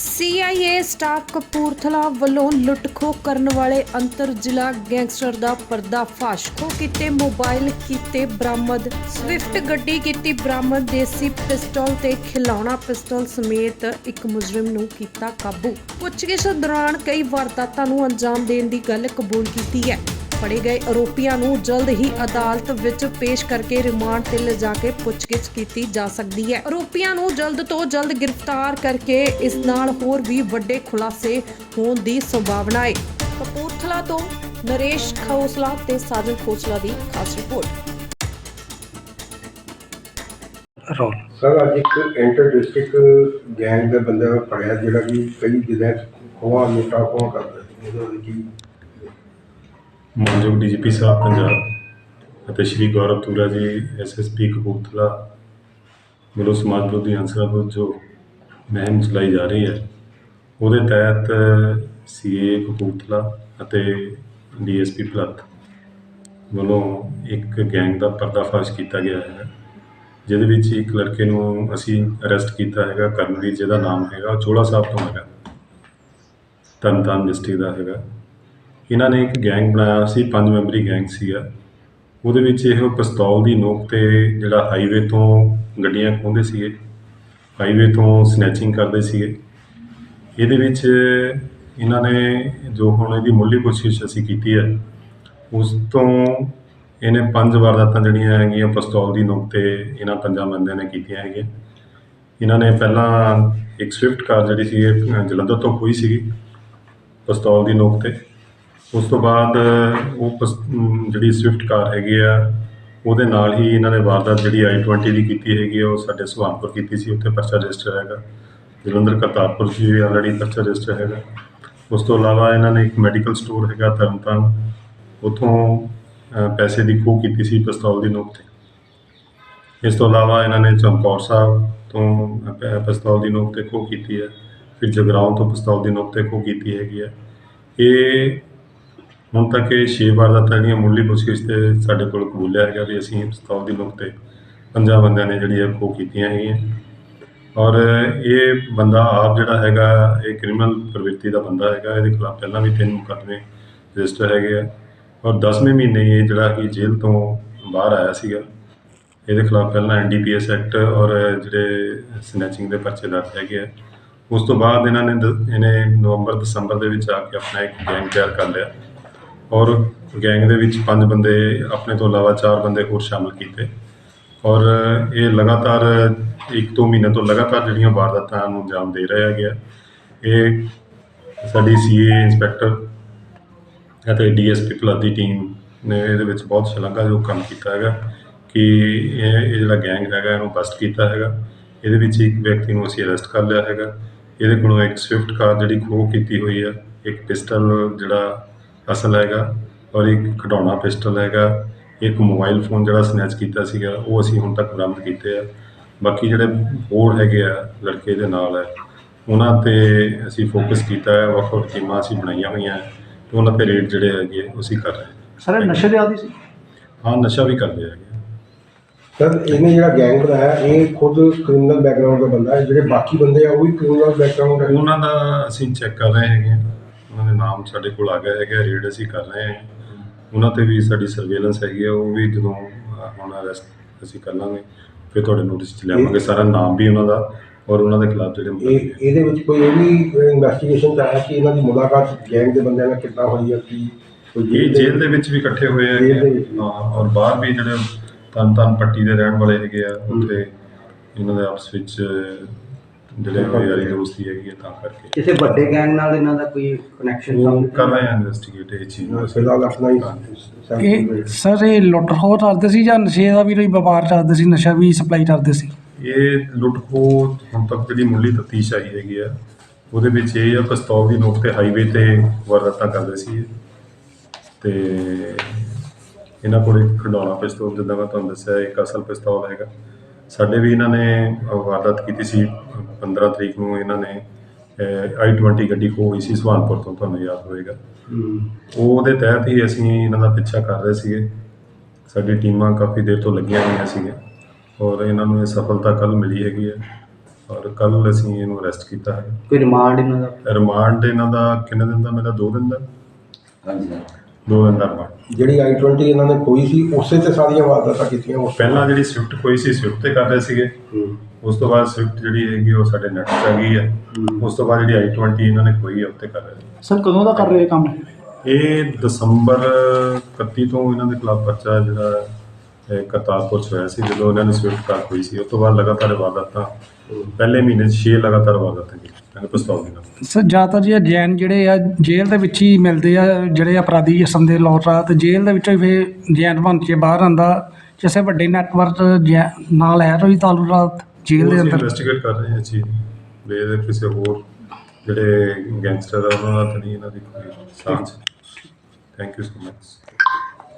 CIA staff Kapurthala ਵੱਲੋਂ ਲੁੱਟਖੋ ਕਰਨ ਵਾਲੇ ਅੰਤਰ ਜ਼ਿਲ੍ਹਾ ਗੈਂਗਸਟਰ ਦਾ ਪਰਦਾਫਾਸ਼। ਖੋ ਕੀਤੇ ਮੋਬਾਈਲ, ਕੀਤੇ ਬਰਾਮਦ। ਸਵਿਫਟ ਗੱਡੀ ਕੀਤੀ ਬਰਾਮਦ, ਦੇਸੀ ਪਿਸਟਲ ਤੇ ਖਿਲੌਣਾ ਪਿਸਟਲ ਸਮੇਤ ਇੱਕ ਮੁਜਰਮ ਨੂੰ ਕੀਤਾ ਕਾਬੂ। ਪੁੱਛਗਿੱਛ ਦੌਰਾਨ ਕਈ ਵਾਰਦਾਤਾਂ ਨੂੰ ਅੰਜਾਮ ਦੇਣ ਦੀ ਗੱਲ ਕਬੂਲ ਕੀਤੀ ਹੈ। ਫੜੇ ਗਏ। ਆਰੋਪੀਆਂ ਨੂੰ ਜਲਦ ਹੀ ਅਦਾਲਤ ਵਿੱਚ ਪੇਸ਼ ਕਰਕੇ ਰਿਮਾਂਡ ਤੇ ਲਿਜਾ ਕੇ ਪੁੱਛਗਿੱਛ ਕੀਤੀ ਜਾ ਸਕਦੀ ਹੈ। ਆਰੋਪੀਆਂ ਨੂੰ ਜਲਦ ਤੋਂ ਜਲਦ ਗ੍ਰਿਫਤਾਰ ਕਰਕੇ ਇਸ ਨਾਲ ਹੋਰ ਵੀ ਵੱਡੇ ਖੁਲਾਸੇ ਹੋਣ ਦੀ ਸੰਭਾਵਨਾ ਹੈ। ਕਪੂਰਥਲਾ ਤੋਂ ਨਰੇਸ਼ ਖੋਸਲਾ ਤੇ ਸਾਜਨ ਖੋਸਲਾ ਦੀ ਖਾਸ ਰਿਪੋਰਟ। ਰੋਲ ਸਰ ਅੱਜ ਇੱਕ ਇੰਟਰ ਡਿਸਟ੍ਰਿਕਟ ਗੈਂਗ ਦੇ ਬੰਦੇ ਨੂੰ ਫੜਿਆ ਜਿਹੜਾ ਕਿ ਕਈ 'ਚ ਖੋਆ ਲੁੱਟਾ ਖੋਆ ਕਰਦਾ ਸੀ। ਉਹਦੇ ਕੀ ਮਾਨਯੋਗ ਡੀਜੀਪੀ ਸਾਹਿਬ ਪੰਜਾਬ ਅਤੇ ਸ਼੍ਰੀ ਗੌਰਵ ਤੂਰਾ ਜੀ ਐਸਐਸਪੀ ਕਪੂਰਥਲਾ ਵੱਲੋਂ ਸਮਾਜ ਵਿਰੋਧੀ ਅਨਸਰਾਂ ਵਿਰੁੱਧ ਜੋ ਮੁਹਿੰਮ ਚਲਾਈ ਜਾ ਰਹੀ ਹੈ, ਉਹਦੇ ਤਹਿਤ ਸੀਏ ਕਪੂਰਥਲਾ ਅਤੇ ਡੀਐਸਪੀ ਭਲੱਤ ਵੱਲੋਂ ਇੱਕ ਗੈਂਗ ਦਾ ਪਰਦਾਫਾਸ਼ ਕੀਤਾ ਗਿਆ ਹੈ, ਜਿਹਦੇ ਵਿੱਚ ਇੱਕ ਲੜਕੇ ਨੂੰ ਅਸੀਂ ਅਰੈਸਟ ਕੀਤਾ ਹੈਗਾ ਕਰਨਵੀਰ, ਜਿਹਦਾ ਨਾਮ ਹੈਗਾ, ਉਹ ਚੋਲਾ ਸਾਹਿਬ ਤੋਂ ਹੈਗਾ ਤਰਨਤਾਰਨ ਡਿਸਟ੍ਰਿਕਟ ਦਾ ਹੈਗਾ। ਇਹਨਾਂ ਨੇ ਇੱਕ ਗੈਂਗ ਬਣਾਇਆ ਸੀ, ਪੰਜ ਮੈਂਬਰੀ ਗੈਂਗ ਸੀਗਾ। ਉਹਦੇ ਵਿੱਚ ਇਹ ਪਿਸਤੌਲ ਦੀ ਨੋਕ ਤੇ ਜਿਹੜਾ ਹਾਈਵੇ ਤੋਂ ਗੱਡੀਆਂ ਖੋਹਦੇ ਸੀਗੇ, ਹਾਈਵੇ ਤੋਂ ਸਨੈਚਿੰਗ ਕਰਦੇ ਸੀਗੇ। ਇਹਦੇ ਵਿੱਚ ਇਹਨਾਂ ਨੇ ਜੋ ਹੁਣ ਇਹਦੀ ਮੁੱਢਲੀ ਕੋਸ਼ਿਸ਼ ਅਸੀਂ ਕੀਤੀ ਹੈ, ਉਸ ਤੋਂ ਇਹਨੇ ਪੰਜ ਵਾਰਦਾਤਾਂ ਜਿਹੜੀਆਂ ਹੈਗੀਆਂ ਪਿਸਤੌਲ ਦੀ ਨੋਕ ਤੇ ਇਹਨਾਂ ਪੰਜਾਂ ਬੰਦਿਆਂ ਨੇ ਕੀਤੀਆਂ ਹੈਗੀਆਂ। ਇਹਨਾਂ ਨੇ ਪਹਿਲਾਂ ਇੱਕ ਸਵਿਫਟ ਕਾਰ ਜਿਹੜੀ ਸੀ ਜਲੰਧਰ ਤੋਂ ਖੋਈ ਸੀਗੀ, ਪਿਸਤੌਲ ਦੀ ਨੋਕ ਤੇ। ਉਸ ਤੋਂ ਬਾਅਦ ਉਹ ਪਸ- ਅਮ ਜਿਹੜੀ ਸਵਿਫਟ ਕਾਰ ਹੈਗੀ ਆ ਉਹਦੇ ਨਾਲ ਹੀ ਇਹਨਾਂ ਨੇ ਵਾਰਦਾਤ ਜਿਹੜੀ ਆਈ 20 ਦੀ ਕੀਤੀ ਹੈਗੀ ਆ ਉਹ ਸਾਡੇ ਸੁਹਾਨਪੁਰ ਕੀਤੀ ਸੀ ਉੱਥੇ ਪਰਚਾ ਰਜਿਸਟਰ ਹੈਗਾ। ਜਲੰਧਰ ਕਰਤਾਰਪੁਰ 'ਚ ਵੀ ਆਲਰੇਡੀ ਪਰਚਾ ਰਜਿਸਟਰ ਹੈਗਾ। ਉਸ ਤੋਂ ਇਲਾਵਾ ਇਹਨਾਂ ਨੇ ਇੱਕ ਮੈਡੀਕਲ ਸਟੋਰ ਹੈਗਾ ਤਰਨਤਾਰਨ ਉੱਥੋਂ ਅ, ਪੈਸੇ ਦੀ ਖੋਹ ਕੀਤੀ ਸੀ ਪਿਸਤੌਲ ਦੀ ਨੋਕ ਤੇ। ਇਸ ਤੋਂ ਇਲਾਵਾ ਇਹਨਾਂ ਨੇ ਚਮਕੌਰ ਸਾਹਿਬ ਤੋਂ ਪ- ਪਿਸਤੌਲ ਦੀ ਨੋਕ ਤੇ ਖੋਹ ਕੀਤੀ ਹੈ। ਫਿਰ ਜਗਰਾਉਂ ਤੋਂ ਪਿਸਤੌਲ ਦੀ ਨੋਕ ਤੇ ਖੋਹ ਕੀਤੀ ਹੈਗੀ ਹੈ। ਇਹ ਹੁਣ ਤੱਕ ਇਹ ਛੇ ਵਾਰ ਦਾ ਜਿਹੜੀਆਂ ਮੁੱਢਲੀ ਪੁੱਛਗਿੱਛ ਤੇ ਸਾਡੇ ਕੋਲ ਕਬੂਲਿਆ ਹੈਗਾ ਵੀ ਅਸੀਂ ਪਿਸਤੌਲ ਦੀ ਨੋਕ ਤੇ ਪੰਜਾਂ ਬੰਦਿਆਂ ਨੇ ਜਿਹੜੀ ਇਹ ਖੋਹ ਕੀਤੀਆਂ ਹੈਗੀਆਂ। ਔਰ ਇਹ ਬੰਦਾ ਆਪ ਜਿਹੜਾ ਹੈਗਾ, ਇਹ ਕ੍ਰਿਮੀਨਲ ਪ੍ਰਵਿਰਤੀ ਦਾ ਬੰਦਾ ਹੈਗਾ, ਇਹਦੇ ਖਿਲਾਫ ਪਹਿਲਾਂ ਵੀ ਤਿੰਨ ਮੁਕੱਦਮੇ ਰਜਿਸਟਰ ਹੈਗੇ ਆ। ਔਰ 10ਵੇਂ ਮਹੀਨੇ ਇਹ ਜਿਹੜਾ ਕਿ ਜੇਲ੍ਹ ਤੋਂ ਬਾਹਰ ਆਇਆ ਸੀਗਾ, ਇਹਦੇ ਖਿਲਾਫ ਪਹਿਲਾਂ ਐਨਡੀਪੀਐਸ ਐਕਟ ਔਰ ਜਿਹੜੇ ਸਨੈਚਿੰਗ ਦੇ ਪਰਚੇ ਦਰਜ ਹੈਗੇ ਆ। ਉਸ ਤੋਂ ਬਾਅਦ ਇਹਨਾਂ ਨੇ ਦ- ਇਹਨੇ ਨਵੰਬਰ ਦਸੰਬਰ ਦੇ ਵਿੱਚ ਆ ਕੇ ਆਪਣਾ ਇੱਕ ਗੈਂਗ ਤਿਆਰ ਕਰ ਲਿਆ। ਔਰ ਗੈਂਗ ਦੇ ਵਿੱਚ ਪੰਜ ਬੰਦੇ, ਆਪਣੇ ਤੋਂ ਇਲਾਵਾ ਚਾਰ ਬੰਦੇ ਹੋਰ ਸ਼ਾਮਲ ਕੀਤੇ। ਔਰ ਇਹ ਲਗਾਤਾਰ ਇੱਕ ਦੋ ਮਹੀਨੇ ਤੋਂ ਲਗਾਤਾਰ ਜਿਹੜੀਆਂ ਵਾਰਦਾਤਾਂ ਨੂੰ ਅੰਜਾਮ ਦੇ ਰਿਹਾ ਗਿਆ। ਇਹ ਸਾਡੀ ਸੀਏ ਇੰਸਪੈਕਟਰ ਅਤੇ ਡੀਐਸਪੀ ਪਲੱਸ ਦੀ ਟੀਮ ਨੇ ਇਹਦੇ ਵਿੱਚ ਬਹੁਤ ਸ਼ਲਾਘਾਯੋਗ ਕੰਮ ਕੀਤਾ ਹੈਗਾ ਕਿ ਇਹ ਇਹ ਜਿਹੜਾ ਗੈਂਗ ਹੈਗਾ, ਇਹਨੂੰ ਬਸਟ ਕੀਤਾ ਹੈਗਾ। ਇਹਦੇ ਵਿੱਚ ਇੱਕ ਵਿਅਕਤੀ ਨੂੰ ਅਸੀਂ ਅਰੈਸਟ ਕਰ ਲਿਆ ਹੈਗਾ। ਇਹਦੇ ਕੋਲੋਂ ਇੱਕ ਸਵਿਫਟ ਕਾਰ ਜਿਹੜੀ ਖੋਹ ਕੀਤੀ ਹੋਈ ਹੈ, ਇੱਕ ਪਿਸਟਲ ਜਿਹੜਾ ਅਸਲ ਹੈਗਾ ਔਰ ਇੱਕ ਖਿਡੌਣਾ ਪਿਸਟਲ ਹੈਗਾ ਇੱਕ ਮੋਬਾਈਲ ਫੋਨ ਜਿਹੜਾ ਸਨੈਚ ਕੀਤਾ ਸੀਗਾ ਉਹ ਅਸੀਂ ਹੁਣ ਤੱਕ ਬਰਾਮਦ ਕੀਤੇ ਆ। ਬਾਕੀ ਜਿਹੜੇ ਹੋਰ ਹੈਗੇ ਆ ਲੜਕੇ ਦੇ ਨਾਲ ਹੈ ਉਹਨਾਂ ਤੇ ਅਸੀਂ ਫੋਕਸ ਕੀਤਾ ਹੈ ਵੱਖ ਵੱਖ ਟੀਮਾਂ ਅਸੀਂ ਬਣਾਈਆਂ ਹੋਈਆਂ ਹੈ ਤੇ ਉਹਨਾਂ ਤੇ ਰੇਟ ਜਿਹੜੇ ਹੈਗੇ ਅਸੀਂ ਕਰ ਰਹੇ ਸਰ ਨਸ਼ੇ ਦੇ ਆਦੀ ਸੀ? ਹਾਂ ਨਸ਼ਾ ਵੀ ਕਰਦੇ ਹੈਗੇ ਸਰ ਇਹਨੇ ਜਿਹੜਾ ਗੈਂਗ ਬਣਾਇਆ ਇਹ ਖੁਦ ਕ੍ਰਿਮੀਨਲ ਬੈਕਗ੍ਰਾਉਂਡ ਦਾ ਬੰਦਾ ਹੈ ਜਿਹੜੇ ਬਾਕੀ ਬੰਦੇ ਆ ਉਹ ਵੀ ਕ੍ਰਿਮੀਨਲ ਬੈਕਗ੍ਰਾਉਂਡ ਹੈ ਉਹਨਾਂ ਦਾ ਅਸੀਂ ਚੈੱਕ ਕਰ ਰਹੇ ਹੈਗੇ ਹਾਂ। ਉਹਨਾਂ ਦੇ ਨਾਮ ਸਾਡੇ ਕੋਲ ਆ ਗਏ ਹੈਗੇ ਰੇਡ ਅਸੀਂ ਕਰ ਰਹੇ ਹਾਂ। ਉਹਨਾਂ ਤੇ ਵੀ ਸਾਡੀ ਸਰਵੇਲੈਂਸ ਹੈਗੀ ਆ ਉਹ ਵੀ ਜਦੋਂ ਹੁਣ ਅਰੈਸਟ ਅਸੀਂ ਕਰ ਲਾਂਗੇ ਫਿਰ ਤੁਹਾਡੇ ਨੋਟਿਸ ਚ ਲਿਆਵਾਂਗੇ। ਸਾਰਾ ਨਾਮ ਵੀ ਉਹਨਾਂ ਦਾ ਔਰ ਉਹਨਾਂ ਦੇ ਖਿਲਾਫ ਜਿਹੜੇ ਮੁਕੱਦਮੇ ਇਹਦੇ ਵਿੱਚ ਕੋਈ ਇਹ ਵੀ ਇਨਵੈਸਟੀਗੇਸ਼ਨ ਚ ਆਇਆ ਕਿ ਇਹਨਾਂ ਦੀ ਮੁਲਾਕਾਤ ਗੈਂਗ ਦੇ ਬੰਦਿਆਂ ਨਾਲ ਕਿੱਦਾਂ ਹੋਈ ਹੈ ਕੀ ਕੋਈ ਇਹ ਜੇਲ੍ਹ ਦੇ ਵਿੱਚ ਵੀ ਇਕੱਠੇ ਹੋਏ। ਹਾਂ ਔਰ ਬਾਹਰ ਵੀ ਜਿਹੜੇ ਤਨ ਤਨ ਪੱਟੀ ਦੇ ਰਹਿਣ ਵਾਲੇ ਹੈਗੇ ਆ ਉੱਥੇ ਇਹਨਾਂ ਦੇ ਆਪਸ ਵਿੱਚ ਜਿਹੜੇ ਯਾਰੀ ਦੋਸਤੀ ਹੈਗੀ ਆ ਤਾਂ ਕਰਕੇ। ਕਿਸੇ ਵੱਡੇ ਗੈਂਗ ਨਾਲ ਇਹਨਾਂ ਦਾ ਕੋਈ ਕਨੈਕਸ਼ਨ ਉਹ ਕਰ ਰਹੇ ਆ ਇਨਵੈਸਟੀਗੇਟ ਇਹ ਚੀਜ਼। ਨੂੰ ਫਿਲਹਾਲ ਆਪਣਾ ਹੀ ਇਹ ਸਰ ਇਹ ਲੁੱਟ ਖੋਹ ਕਰਦੇ ਸੀ ਜਾਂ ਨਸ਼ੇ ਦਾ ਵੀ ਕੋਈ ਵਪਾਰ ਕਰਦੇ ਸੀ ਨਸ਼ਾ ਵੀ ਸਪਲਾਈ ਕਰਦੇ ਸੀ? ਇਹ ਲੁੱਟ ਖੋਹ ਹੁਣ ਤੱਕ ਜਿਹੜੀ ਮੁੱਢਲੀ ਤਫਤੀਸ਼ ਆਈ ਹੈਗੀ ਆ ਉਹਦੇ ਵਿੱਚ ਇਹ ਆ ਪਿਸਤੌਲ ਦੀ ਨੋਕ ਤੇ ਹਾਈਵੇ ਤੇ ਵਾਰਦਾਤਾਂ ਕਰਦੇ ਸੀ। ਤੇ ਇਹਨਾਂ ਕੋਲ ਇੱਕ ਖਿਡੌਣਾ ਪਿਸਤੌਲ ਜਿੱਦਾਂ ਮੈਂ ਤੁਹਾਨੂੰ ਦੱਸਿਆ ਇੱਕ ਅਸਲ ਪਿਸਤੌਲ ਹੈਗਾ। ਸਾਡੇ ਵੀ ਇਹਨਾਂ ਨੇ ਵਾਰਦਾਤ ਕੀਤੀ ਸੀ 15 ਤਰੀਕ ਨੂੰ ਇਹਨਾਂ ਨੇ ਆਈ 20 ਗੱਡੀ ਖੋਹ ਹੋਈ ਸੀ ਸੁਹਾਨਪੁਰ ਤੋਂ ਤੁਹਾਨੂੰ ਯਾਦ ਹੋਵੇਗਾ। ਉਹ ਉਹਦੇ ਤਹਿਤ ਹੀ ਅਸੀਂ ਇਹਨਾਂ ਦਾ ਪਿੱਛਾ ਕਰ ਰਹੇ ਸੀਗੇ। ਸਾਡੀ ਟੀਮਾਂ ਕਾਫੀ ਦੇਰ ਤੋਂ ਲੱਗੀਆਂ ਹੋਈਆਂ ਸੀਗੀਆਂ ਔਰ ਇਹਨਾਂ ਨੂੰ ਇਹ ਸਫਲਤਾ ਕੱਲ ਮਿਲੀ ਹੈਗੀ ਹੈ ਔਰ ਕੱਲ ਅਸੀਂ ਇਹਨੂੰ ਅਰੈਸਟ ਕੀਤਾ ਹੈ। ਕੋਈ ਰਿਮਾਂਡ ਇਹਨਾਂ ਦਾ? ਰਿਮਾਂਡ ਇਹਨਾਂ ਦਾ ਕਿੰਨੇ ਦਿਨ ਦਾ? ਮੇਰਾ 2 ਦਿਨ ਦਾ। ਹਾਂਜੀ ਸਰ ਦੋ ਦਿਨ ਦਾ ਰਿਮਾਂਡ ਜਿਹੜੀ i20 ਇਹਨਾਂ ਨੇ ਖੋਈ ਸੀ ਉਸੇ ਤੇ ਸਾਰੀਆਂ ਵਾਰਦਾਤਾਂ ਕੀਤੀਆਂ ਉਸ ਪਹਿਲਾਂ ਜਿਹੜੀ ਸਵਿਫਟ ਕੋਈ ਸੀ ਸਵਿਫਟ ਤੇ ਕਰ ਰਹੇ ਸੀਗੇ। ਹੂੰ। ਉਸ ਤੋਂ ਬਾਅਦ ਸਵਿਫਟ ਜਿਹੜੀ ਹੈਗੀ ਉਹ ਸਾਡੇ ਨੈਟ 'ਚ ਆ ਗਈ ਹੈ। ਉਸ ਤੋਂ ਬਾਅਦ ਜਿਹੜੀ i20 ਇਹਨਾਂ ਨੇ ਖੋਈ ਹੈ ਉੱਤੇ ਕਰ ਰਹੇ ਨੇ ਸਰ ਕਦੋਂ ਦਾ ਕਰ ਰਹੇ ਕੰਮ? ਇਹ ਦਸੰਬਰ 31 ਤੋਂ ਇਹਨਾਂ ਦੇ ਖਿਲਾਫ ਪਰਚਾ ਜਿਹੜਾ ਇਹ ਕਰਤਾਰਪੁਰ 'ਚ ਹੋਇਆ ਸੀ ਜਦੋਂ ਇਹਨਾਂ ਨੇ ਸਵਿਫਟ ਕਾਰ ਹੋਈ ਸੀ। ਉਸ ਤੋਂ ਬਾਅਦ ਲਗਾਤਾਰ ਵਾਰਦਾਤਾਂ ਪਹਿਲੇ ਮਹੀਨੇ 'ਚ 6 ਲਗਾਤਾਰ ਵਾਰਦਾਤਾਂ ਕੀਤੀਆਂ। ਪਿਸਤੌਲ ਦੇ ਨਾਲ ਸਰ ਜ਼ਿਆਦਾਤਰ ਜੀ ਇਹ ਜੈਨ ਜਿਹੜੇ ਆ ਜੇਲ੍ਹ ਦੇ ਵਿੱਚ ਹੀ ਮਿਲਦੇ ਆ ਜਿਹੜੇ ਅਪਰਾਧੀ ਕਿਸਮ ਦੇ ਲੋਟਰਾ ਤੇ ਜੇਲ੍ਹ ਦੇ ਵਿੱਚੋਂ ਹੀ ਫਿਰ ਜੈਨ ਬਣ ਕੇ ਬਾਹਰ ਆਂਦਾ ਕਿਸੇ ਵੱਡੇ ਨੈਟਵਰਕ ਨਾਲ ਹੈ ਕੋਈ ਤਾਲੁਕਾਤ ਜੇਲ੍ਹ ਦੇ ਅੰਦਰ। ਇਨਵੈਸਟੀਗੇਟ ਕਰ ਰਹੇ ਹਾਂ ਜੀ। ਵੀ ਇਹਦੇ ਕਿਸੇ ਹੋਰ ਜਿਹੜੇ ਗੈਂਗਸਟਰ ਆ ਉਹਨਾਂ ਤਾਂ ਨਹੀਂ ਇਹਨਾਂ ਦੀ ਕੋਈ ਸਾਂਝ। Thank you so much